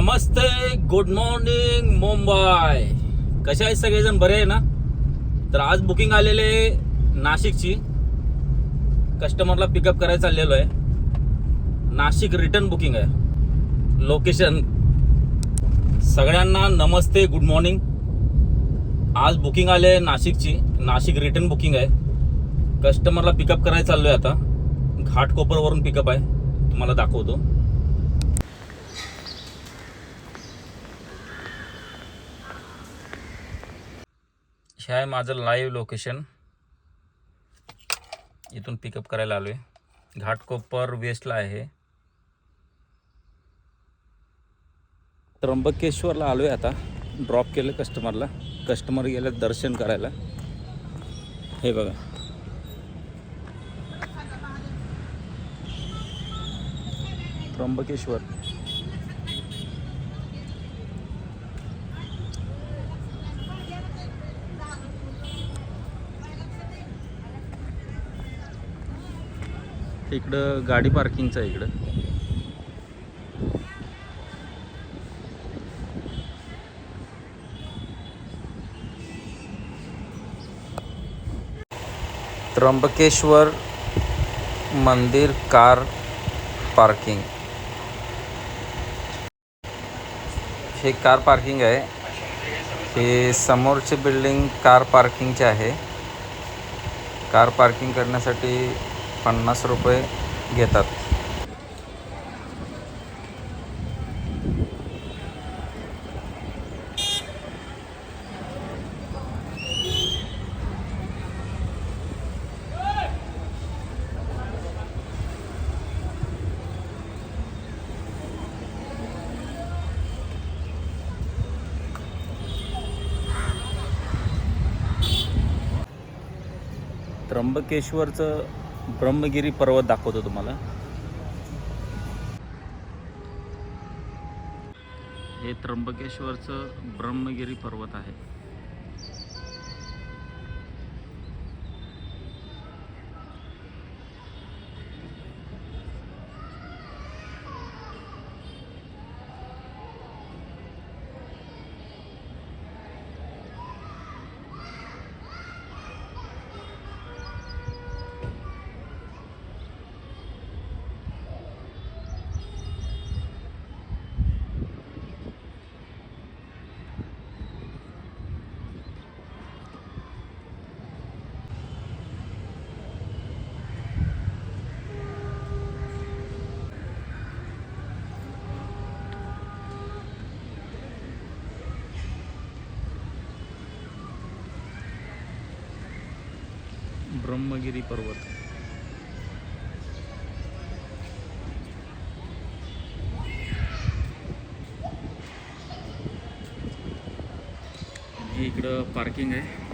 नमस्ते good morning Mumbai. कसे आहेत सगळेजण? बरे आहे ना? तर आज बुकिंग आलेले नाशिकची. कस्टमरला पिकअप करायला चाललेलो आहे. नाशिक रिटर्न बुकिंग आहे. लोकेशन सगळ्यांना नमस्ते गुड मॉर्निंग आज बुकिंग आले नाशिकची. नाशिक रिटर्न बुकिंग आहे. कस्टमरला पिकअप करायला आहे आता. घाटकोपरवरून पिकअप आहे. तुम्हाला दाखवतो. हे आहे माझं लाईव्ह लोकेशन इथून पिकअप करायला आलो आहे घाटकोपर वेस्टला आहे. त्र्यंबकेश्वरला आलो आहे आता. ड्रॉप केलं कस्टमरला कस्टमर गेलं दर्शन करायला. हे बघा. त्र्यंबकेश्वर. इकडं गाडी पार्किंगचं आहे इकडं. त्र्यंबकेश्वर मंदिर कार पार्किंग. हे कार पार्किंग आहे. हे समोरचे बिल्डिंग कार पार्किंगचे आहे. कार पार्किंग करण्यासाठी पन्नास रुपये घेतात. त्र्यंबकेश्वरचं ब्रह्मगिरी पर्वत दाखवतो तुम्हाला. हे त्र्यंबकेश्वरचं ब्रह्मगिरी पर्वत आहे. ब्रह्मगिरी पर्वत. इकडं पार्किंग आहे.